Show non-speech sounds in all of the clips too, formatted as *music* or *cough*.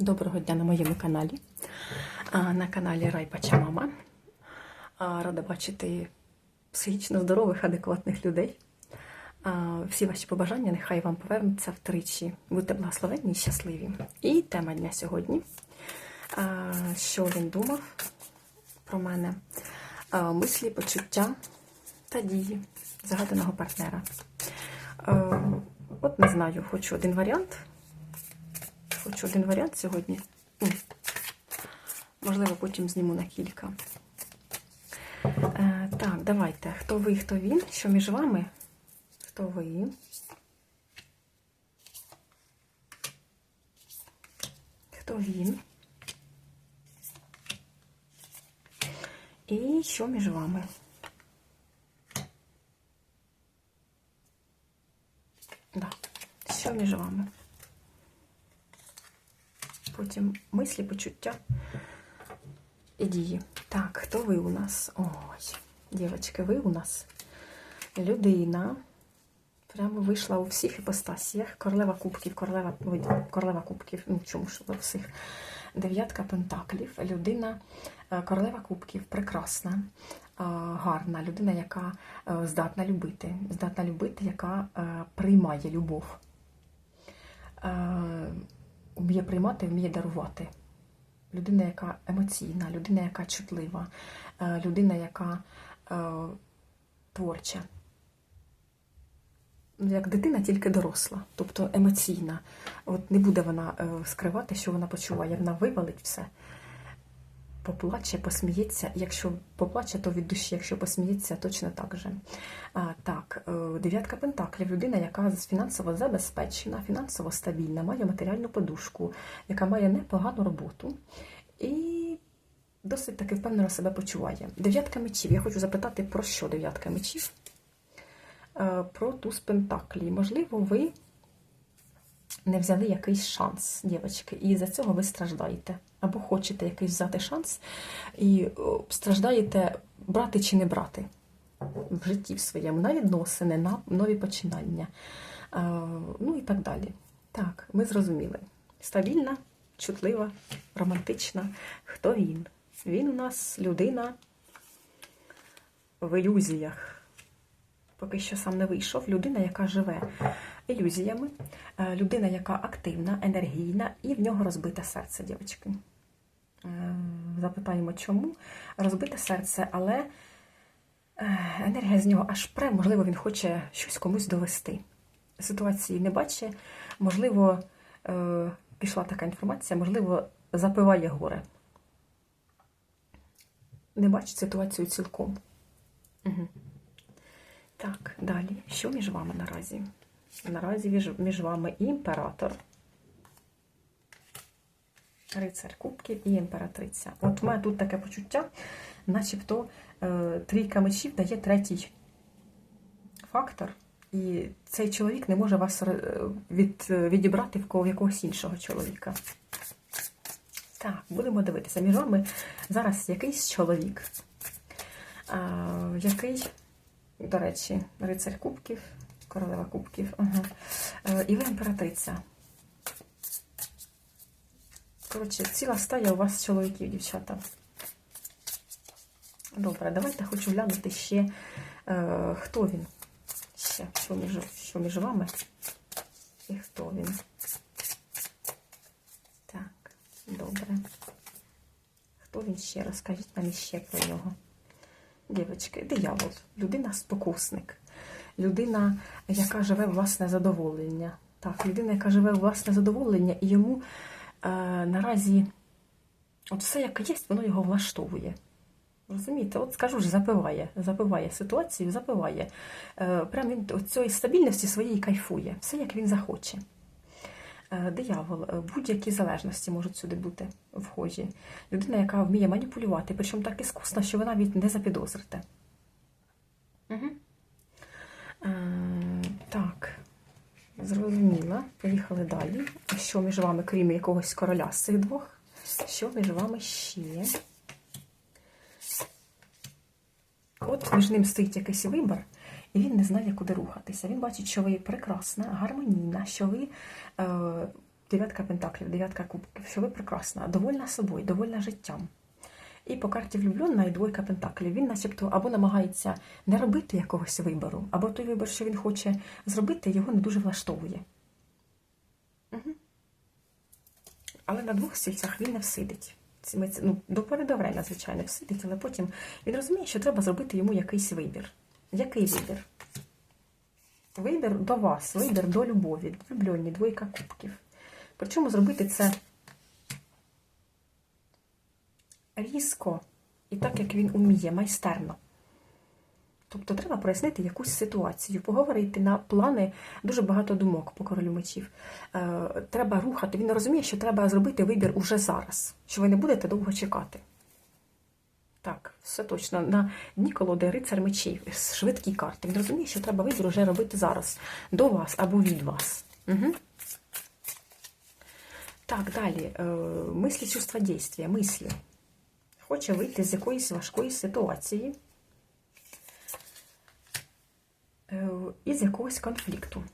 Доброго дня на моєму каналі. На каналі Райпача Мама. Рада бачити психічно здорових, адекватних людей. Всі ваші побажання нехай вам повернуться втричі. Будьте благословенні і щасливі. І тема дня сьогодні. Що він думав про мене? Мислі, почуття та дії загаданого партнера. От не знаю, хочу один варіант. Хочу один варіант сьогодні. Можливо, потім зніму на кілька. Е, так, давайте. Хто ви, хто він? Що між вами? Хто ви? Хто він? І що між вами? Да. Що між вами? Потім мислі, почуття і дії. Так, хто ви у нас? Ой, дівчатки, ви у нас людина. Прямо вийшла у всіх іпостасіях. Королева кубків, королева, королева кубків, ну чому ж у всіх. Дев'ятка пентаклів. Людина, е, королева кубків, прекрасна, е, гарна, людина, яка е, здатна любити, здатна любити, яка приймає любов. Вміє приймати, вміє дарувати. Людина, яка емоційна, людина, яка чутлива, е, людина, яка е, творча. Ну, Як дитина, тільки доросла, тобто емоційна. От не буде вона е, скривати, що вона почуває. Вона вивалить все, поплаче, посміється. Якщо поплаче, то від душі, якщо посміється, точно так же. А, так, е, дев'ятка пентаклів людина, яка фінансово забезпечена, фінансово стабільна, має матеріальну подушку, яка має непогану роботу і досить таки впевнено себе почуває. Дев'ятка мечів. Я хочу запитати, про що дев'ятка мечів? Е, Про туз пентаклі. Можливо, ви не взяли якийсь шанс, дівчатки, і за цього ви страждаєте. Або хочете якийсь взяти шанс і страждаєте брати чи не брати в житті в своєму, на відносини, на нові починання. Е, Ну і так далі. Так, ми зрозуміли. Стабільна, чутлива, романтична. Хто він? Він у нас людина в ілюзіях поки що сам не вийшов. Людина, яка живе ілюзіями, е, людина, яка активна, енергійна, і в нього розбите серце, дівчатки. Е, Запитаємо, чому розбите серце, але е, енергія з нього аж пре, можливо, він хоче щось комусь довести. Ситуації не бачить, можливо, пішла така інформація, можливо, запиває горе. Не бачить ситуацію цілком. Далі. Що між вами наразі? Наразі між, вами імператор, рицар кубків і імператриця. От у мене тут таке почуття, начебто е, трійка мечів дає третій фактор, і цей чоловік не може вас е, від, відібрати в кого- в якогось іншого чоловіка. Так, будемо дивитися. Між вами зараз якийсь чоловік, який до речі, рицарь кубків, королева кубків. Ага. Е, І ви імператриця. Коротше, ціла стая у вас чоловіків, дівчата. Добре, давайте хочу глянути ще, е, хто він. Ще, що між, що між вами. І хто він. Так, добре. Хто він ще? Розкажіть нам іще про нього. Дівчатки, диявол, людина-спокусник, людина, яка живе власне задоволення. Так, людина, яка живе власне задоволення, і йому е, наразі от все, як є, воно його влаштовує. Розумієте, от скажу ж, запиває, запиває ситуацію, запиває. Е, прям він цієї стабільності своєї кайфує, все як він захоче. Е, Диявол, е, будь-які залежності можуть сюди бути вхожі. Людина, яка вміє маніпулювати, причому так іскусно, що ви навіть не запідозрите. Угу. Так, зрозуміла. Поїхали далі. Що між вами, крім якогось короля з цих двох? Що між вами ще? От між ним стоїть якийсь вибір, і він не знає, куди рухатися. Він бачить, що ви прекрасна, гармонійна, що ви е, дев'ятка пентаклів, дев'ятка кубків, що ви прекрасна, довольна собою, довольна життям. І по карті влюблена і двойка пентаклів. Він начебто або намагається не робити якогось вибору, або той вибір, що він хоче зробити, його не дуже влаштовує. Угу. Але на двох стільцях він не всидить. Це Ну, до пори звичайно, всидить, але потім він розуміє, що треба зробити йому якийсь вибір. Який вибір? Вибір до вас, вибір до любові, влюблені, двойка кубків. Причому зробити це різко і так, як він уміє, майстерно. Тобто треба прояснити якусь ситуацію, поговорити на плани дуже багато думок по королю мечів. Е, треба рухати. Він розуміє, що треба зробити вибір уже зараз, що ви не будете довго чекати. Так, все точно. На дні колоди рицар мечів, швидкі карти. Він розуміє, що треба вибір вже робити зараз, до вас або від вас. Угу. Так, далі. Е, мислі, чувства, дійства, мислі. Хоче вийти з якоїсь важкої ситуації е, із якогось конфлікту.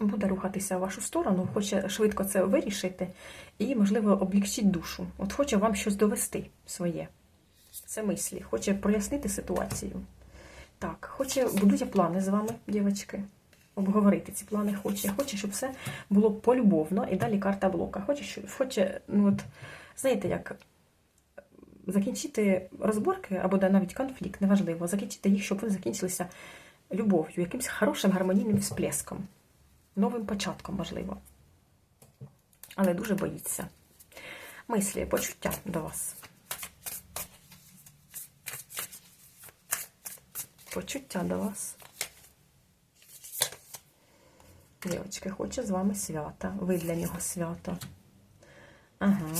Буде рухатися в вашу сторону, хоче швидко це вирішити і, можливо, облегчить душу. От хоче вам щось довести своє. Це мислі. Хоче прояснити ситуацію. Так, хоче, будує плани з вами, дівчатки. Обговорити ці плани хоче. Хоче, щоб все було полюбовно. І далі карта блока. Хоче, щоб, хоче, ну от, знаєте, як закінчити розборки або навіть конфлікт, неважливо, закінчити їх, щоб вони закінчилися любов'ю, якимось хорошим гармонійним всплеском, новим початком, можливо. Але дуже боїться. Мислі, почуття до вас. Почуття до вас. Дівчатки, хоче з вами свята. Ви для нього свято. Ага.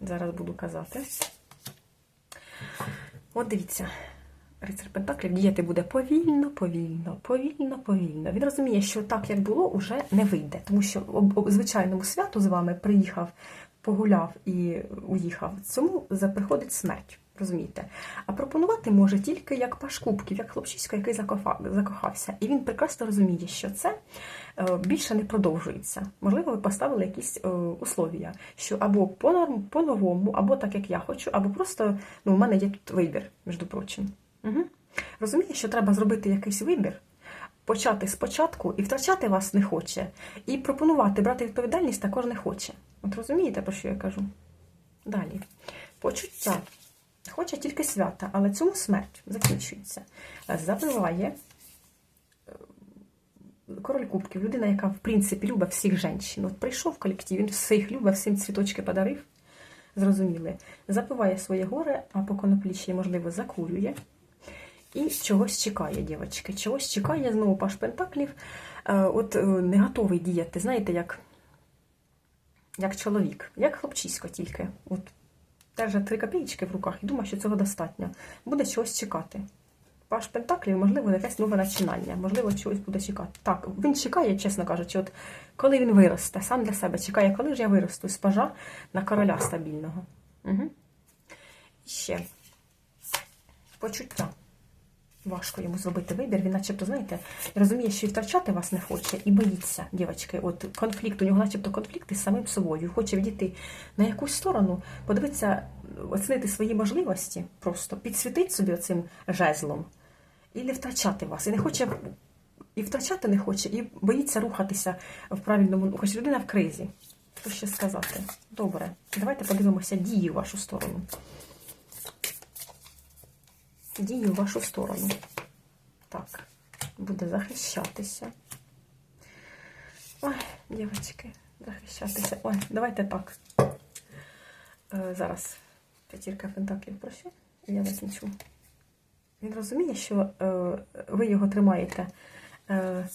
Зараз буду казати. От дивіться, рицар Пентаклів діяти буде повільно, повільно, повільно, повільно. Він розуміє, що так, як було, уже не вийде. Тому що об, звичайному святу з вами приїхав, погуляв і уїхав. Цьому приходить смерть. Розумієте? А пропонувати може тільки як паш кубків, як хлопчисько, який закохався. І він прекрасно розуміє, що це е, більше не продовжується. Можливо, ви поставили якісь е, условия, що або по-новому, або так, як я хочу, або просто ну, у мене є тут вибір, між прочим. Угу. Розуміє, що треба зробити якийсь вибір, почати спочатку і втрачати вас не хоче. І пропонувати брати відповідальність також не хоче. От розумієте, про що я кажу? Далі. Почуття. Хоче тільки свята, але цьому смерть закінчується. Забиває король кубків, людина, яка, в принципі, любить всіх жінок. От прийшов в колектив, він всіх любить, всім цвіточки подарив. Зрозуміли. Запиває своє горе, а по коноплі можливо, закурює. І чогось чекає, дівчатки. Чогось чекає, знову паш Пентаклів. От не готовий діяти, знаєте, як як чоловік, як хлопчисько тільки. От Держа три копійки в руках і думає, що цього достатньо. Буде чогось чекати. Паш Пентаклів, можливо, якесь нове начинання, можливо, чогось буде чекати. Так, він чекає, чесно кажучи, от коли він виросте, сам для себе чекає, коли ж я виросту з пажа на короля стабільного. Угу. І ще почуття. Важко йому зробити вибір. Він, начебто, знаєте, розуміє, що і втрачати вас не хоче, і боїться, дівчатки. От конфлікт, у нього, начебто, конфлікт із самим собою. Хоче відійти на якусь сторону, подивитися, оцінити свої можливості, просто підсвітити собі оцим жезлом і не втрачати вас. І не хоче, і втрачати не хоче, і боїться рухатися в правильному, хоч людина в кризі. Що ще сказати? Добре, давайте подивимося дії в вашу сторону дії в вашу сторону. Так, буде захищатися. Ой, дівчатки, захищатися. Ой, давайте так. Е, зараз п'ятірка пентаклів прошу, я закінчу. Він розуміє, що е, ви його тримаєте. Е,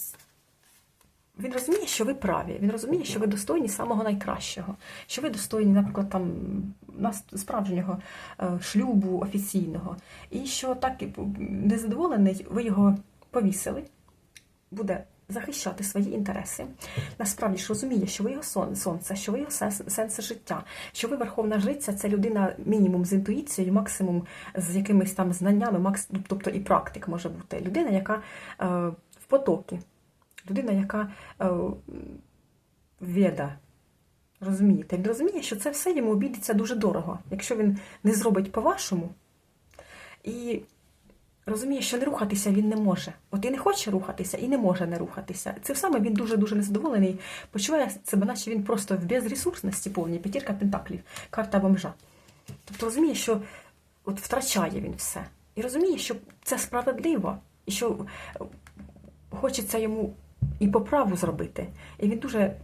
він розуміє, що ви праві. Він розуміє, що ви достойні самого найкращого, що ви достойні, наприклад, там справжнього е, шлюбу офіційного. І що так незадоволений, ви його повісили, буде захищати свої інтереси. Насправді ж розуміє, що ви його сонце, що ви його сенс життя, що ви верховна жриця, це людина мінімум з інтуїцією, максимум з якимись там знаннями, максимум, тобто і практик може бути. Людина, яка е, в потокі. Людина, яка е, веда. Розумієте? Він розуміє, що це все йому обійдеться дуже дорого, якщо він не зробить по-вашому. І розуміє, що не рухатися він не може. От і не хоче рухатися, і не може не рухатися. Цим саме він дуже-дуже незадоволений, почуває себе, наче він просто в безресурсності повній, п'ятірка пентаклів, карта бомжа. Тобто розуміє, що от втрачає він все. І розуміє, що це справедливо, і що е, хочеться йому і по праву зробити. І він дуже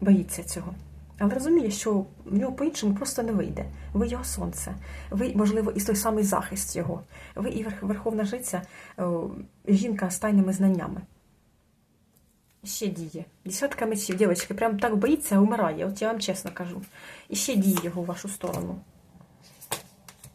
боїться цього. Але розуміє, що в нього по-іншому просто не вийде. Ви його сонце, ви, можливо, і той самий захист його. Ви і верховна жиця, е, жінка з тайними знаннями. Ще діє. Десятка мечів, дівчатки, прям так боїться, умирає. От я вам чесно кажу. І ще діє його в вашу сторону.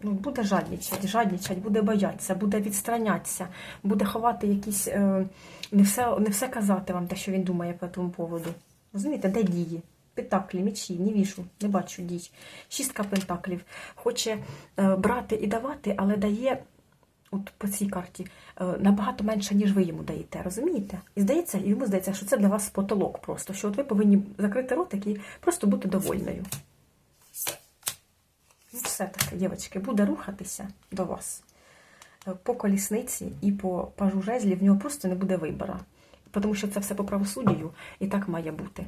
Ну, буде жаднічать, жаднічать, буде боятися, буде відстранятися, буде ховати якісь. Е, не, все, не все казати вам те, що він думає по тому поводу. Розумієте, де дії? Пентаклі, мечі, не вішу, не бачу дій. Шістка пентаклів. Хоче е, брати і давати, але дає, от по цій карті, е, набагато менше, ніж ви йому даєте. Розумієте? І здається, йому здається, що це для вас потолок просто, що от ви повинні закрити ротик і просто бути довольною. Ну, все таки, дівчатки, буде рухатися до вас. Е, По колісниці і по пажу жезлі в нього просто не буде вибору. Тому що це все по правосуддю і так має бути.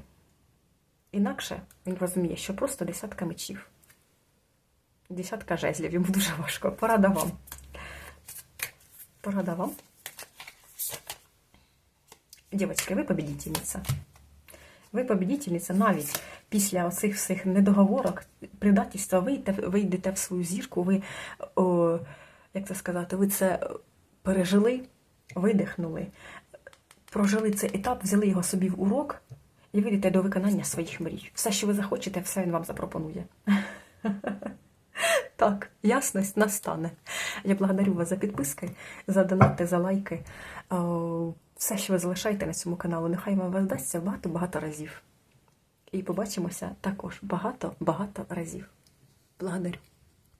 Інакше він розуміє, що просто десятка мечів. Десятка жезлів, йому дуже важко. Порада вам. Порада вам. Дівчатки, ви победительниця. Ви победительниця навіть після оцих всіх недоговорок, предательства, ви йдете, в свою зірку, ви, о, як це сказати, ви це пережили, видихнули, прожили цей етап, взяли його собі в урок і ви йдете до виконання своїх мрій. Все, що ви захочете, все він вам запропонує. *laughs* Так, ясність настане. Я благодарю вас за підписки, за донати, за лайки. Все, що ви залишаєте на цьому каналу, нехай вам вдасться багато-багато разів. І побачимося також багато-багато разів. Благодарю.